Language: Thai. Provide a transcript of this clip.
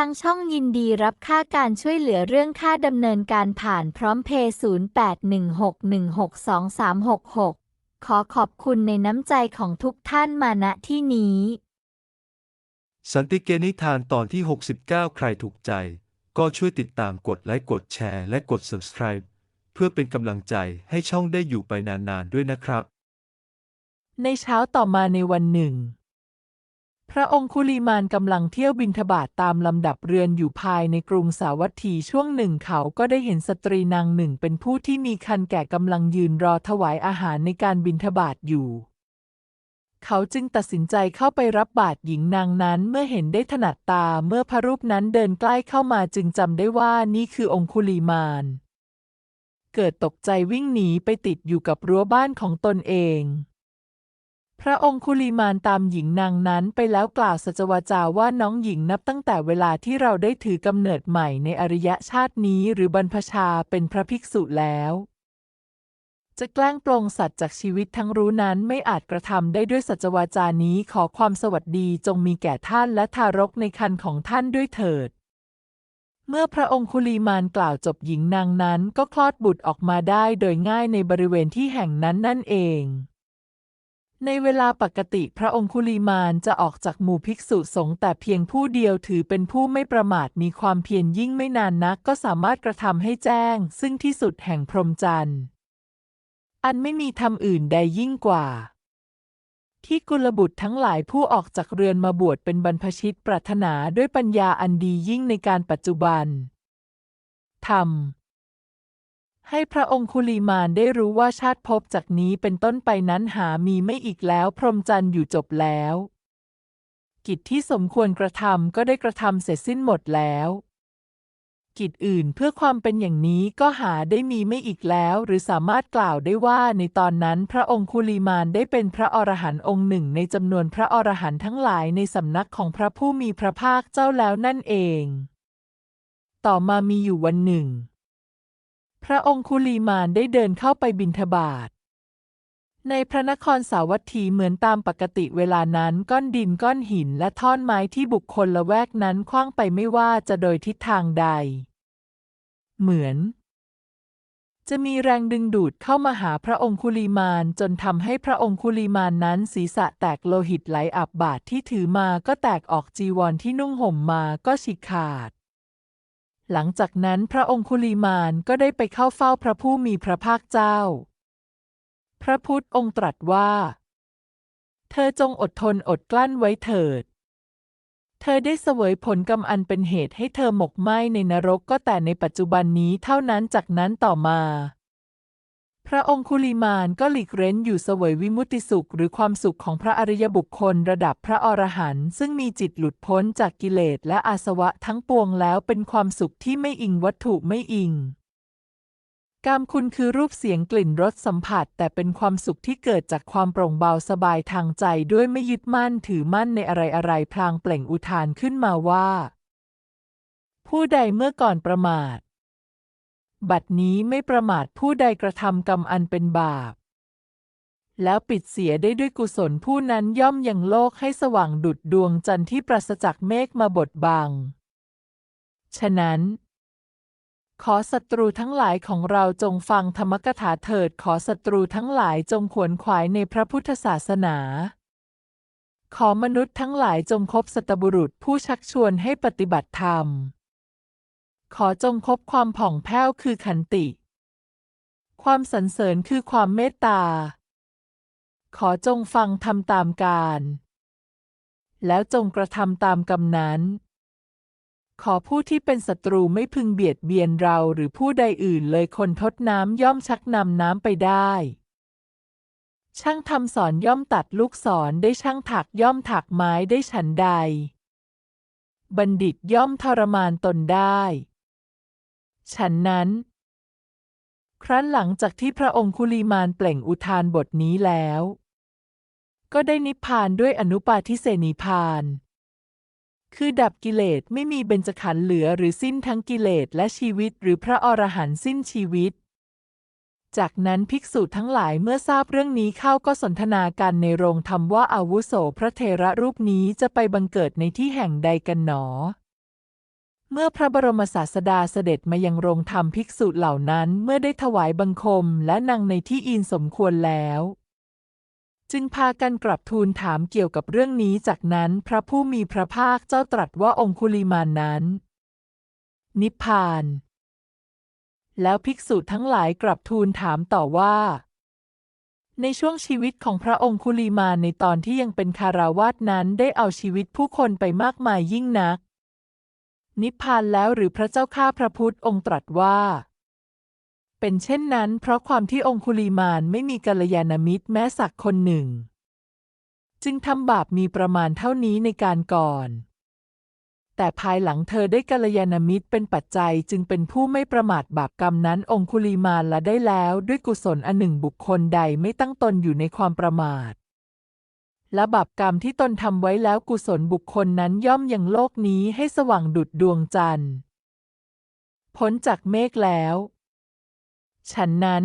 ทางช่องยินดีรับค่าการช่วยเหลือเรื่องค่าดำเนินการผ่านพร้อมเพย์0816162366 ขอขอบคุณในน้ำใจของทุกท่านมาณที่นี้ สันติเกนิทานตอนที่ 69 ใครถูกใจ ก็ช่วยติดตามกดไลค์กดแชร์และกด subscribe เพื่อเป็นกำลังใจให้ช่องได้อยู่ไปนานๆด้วยนะครับ ในเช้าต่อมาในวันหนึ่งพ ระองคุลีมานกำลังเที่ยวบินทบาทตามลำดับเรือนอยู่ภายในกรุงสาวัตถีช่วงหนึ่งเขาก็ได้เห็นสตรีนางหนึ่งเป็นผู้ที่มีคันแก่กำลังยืนรอถวายอาหารในการบินทบาทอยู่ เขาจึงตัดสินใจเข้าไปรับบาตรหญิงนางนั้นเมื่อเห็นได้ถนัดตาเมื่อพระรูปนั้นเดินใกล้เข้ามาจึงจำได้ว่านี่คือองคุลีมาน เกิดตกใจวิ่งหนีไปติดอยู่กับรั้วบ้านของตนเอง พระองคุลีมานตามหญิงนางนั้นไปแล้วกล่าวสัจวาจาว่าน้องหญิงนับตั้งแต่เวลาที่เราได้ถือกำเนิดใหม่ในอริยชาตินี้หรือบรรพชาเป็นพระภิกษุแล้ว จะแกล้งปลงสัตว์จากชีวิตทั้งรู้นั้นไม่อาจกระทำได้ด้วยสัจวาจานี้ขอความสวัสดีจงมีแก่ท่านและทารกในคันของท่านด้วยเถิดเมื่อพระองคุลีมานกล่าวจบหญิงนางนั้นก็คลอดบุตรออกมาได้โดยง่ายในบริเวณที่แห่งนั้นนั่นเอง ในเวลาปกติพระองคุลีมานจะออกจากหมู่ภิกษุสงฆ์แต่เพียงผู้เดียวถือเป็นผู้ไม่ประมาทมีความเพียรยิ่งไม่นานนักก็สามารถกระทำให้แจ้ง ซึ่งที่สุดแห่งพรหมจรรย์อันไม่มีธรรมอื่นใดยิ่งกว่า ที่กุลบุตรทั้งหลายผู้ออกจากเรือนมาบวชเป็นบรรพชิตปรารถนาด้วยปัญญาอันดียิ่งในการปัจจุบันธรรม ให้พระองคุลีมานได้รู้ว่าชาติภพจากนี้เป็นต้นไปนั้นหามีไม่อีกแล้ว พรหมจรรย์อยู่จบแล้ว กิจที่สมควรกระทำก็ได้กระทำเสร็จสิ้นหมดแล้ว กิจอื่นเพื่อความเป็นอย่างนี้ก็หาได้มีไม่อีกแล้ว หรือสามารถกล่าวได้ว่าในตอนนั้นพระองคุลีมานได้เป็นพระอรหันต์องค์หนึ่ง ในจำนวนพระอรหันต์ทั้งหลายในสำนักของพระผู้มีพระภาคเจ้าแล้วนั่นเอง ต่อมามีอยู่วันหนึ่ง พระองคุลีมานได้เดินเข้าไปบิณฑบาตในพระนครสาวัตถีเหมือนตามปกติเวลานั้นก้อนดินก้อนหินและท่อนไม้ที่บุคคลละแวกนั้นคว้างไปไม่ว่าจะโดยทิศทางใด เหมือน จะมีแรงดึงดูดเข้ามาหาพระองคุลีมานจนทำให้พระองคุลีมานนั้นศีรษะแตกโลหิตไหลอาบบาทที่ถือมาก็แตกออกจีวรที่นุ่งห่มมาก็ฉีกขาด หลังจากนั้นพระองคุลีมานก็ได้ไปเข้าเฝ้าพระผู้มีพระภาคเจ้า พระพุทธองค์ตรัสว่า เธอจงอดทนอดกลั้นไว้เถิด เธอได้เสวยผลกรรมอันเป็นเหตุให้เธอหมกไหม้ในนรกก็แต่ในปัจจุบันนี้เท่านั้นจากนั้นต่อมา พระองคุลิมานก็หลีกเร้นอยู่เสวยวิมุติสุข หรือความสุขของพระอริยบุคคลระดับพระอรหันต์ซึ่งมีจิตหลุดพ้นจากกิเลสและอาสวะทั้งปวงแล้วเป็นความสุขที่ไม่อิงวัตถุไม่อิงกามคุณคือรูปเสียงกลิ่นรสสัมผัส แต่เป็นความสุขที่เกิดจากความโปร่งเบาสบายทางใจด้วยไม่ยึดมั่นถือมั่นในอะไรอะไรพลางเปล่งอุทานขึ้นมาว่า ผู้ใดเมื่อก่อนประมาท บัดนี้ไม่ประมาทผู้ใดกระทำกรรมอันเป็นบาป แล้วปิดเสียได้ด้วยกุศลผู้นั้นย่อมยังโลกให้สว่างดุดดวงจันทร์ที่ปราศจากเมฆมาบดบัง ฉะนั้น ขอศัตรูทั้งหลายของเราจงฟังธรรมกถาเถิด ขอศัตรูทั้งหลายจงขวนขวายในพระพุทธศาสนาขอมนุษย์ทั้งหลายจงคบสัตบุรุษผู้ชักชวนให้ปฏิบัติธรรม ขอจงคบความผ่องแผ้วคือขันติ ความสรรเสริญคือความเมตตา ขอจงฟังทำตามการ แล้วจงกระทำตามกำนั้น ขอผู้ที่เป็นศัตรูไม่พึงเบียดเบียนเราหรือผู้ใดอื่นเลยคนทดน้ำย่อมชักนำน้ำไปได้ ช่างทำสอนย่อมตัดลูกศรได้ช่างถักย่อมถักไม้ได้ฉันใดบัณฑิตย่อมทรมานตนได้ ฉันนั้น ครั้นหลังจากที่พระองคุลีมานเปล่งอุทานบทนี้แล้ว ก็ได้นิพพานด้วยอนุปาทิเสนิพาน คือดับกิเลสไม่มีเบญจขันธ์เหลือหรือสิ้นทั้งกิเลสและชีวิตหรือพระอรหันต์สิ้นชีวิตจากนั้นภิกษุทั้งหลายเมื่อทราบเรื่องนี้เข้าก็สนทนากันในโรงธรรมว่าอาวุโสพระเทระรูปนี้จะไปบังเกิดในที่แห่งใดกันหนอ เมื่อพระบรมศาสดาเสด็จมายังโรงธรรมภิกษุเหล่านั้นเมื่อได้ถวายบังคมและนั่งในที่อินสมควรแล้ว จึงพากันกลับทูลถามเกี่ยวกับเรื่องนี้จากนั้นพระผู้มีพระภาคเจ้าตรัสว่าองคุลิมานนั้น นิพพาน แล้วภิกษุทั้งหลายกลับทูลถามต่อว่า ในช่วงชีวิตของพระองคุลีมานในตอนที่ยังเป็นคาราวาสนั้นได้เอาชีวิตผู้คนไปมากมายยิ่งนัก นิพพานแล้วหรือพระเจ้าข้าพระพุทธองค์ตรัสว่า เป็นเช่นนั้น เพราะความที่องคุลีมานไม่มีกัลยาณมิตรแม้สักคนหนึ่ง จึงทำบาปมีประมาณเท่านี้ในการก่อน แต่ภายหลังเธอได้กัลยาณมิตรเป็นปัจจัยจึงเป็นผู้ไม่ประมาทบาปกรรมนั้น องคุลีมานละได้แล้วด้วยกุศลอันหนึ่งบุคคลใดไม่ตั้งตนอยู่ในความประมาท และบาปกรรมที่ตนทำไว้แล้วกุศลบุคคลนั้นย่อมยังโลกนี้ให้สว่างดุจดวงจันทร์ พ้นจากเมฆแล้ว ฉันนั้น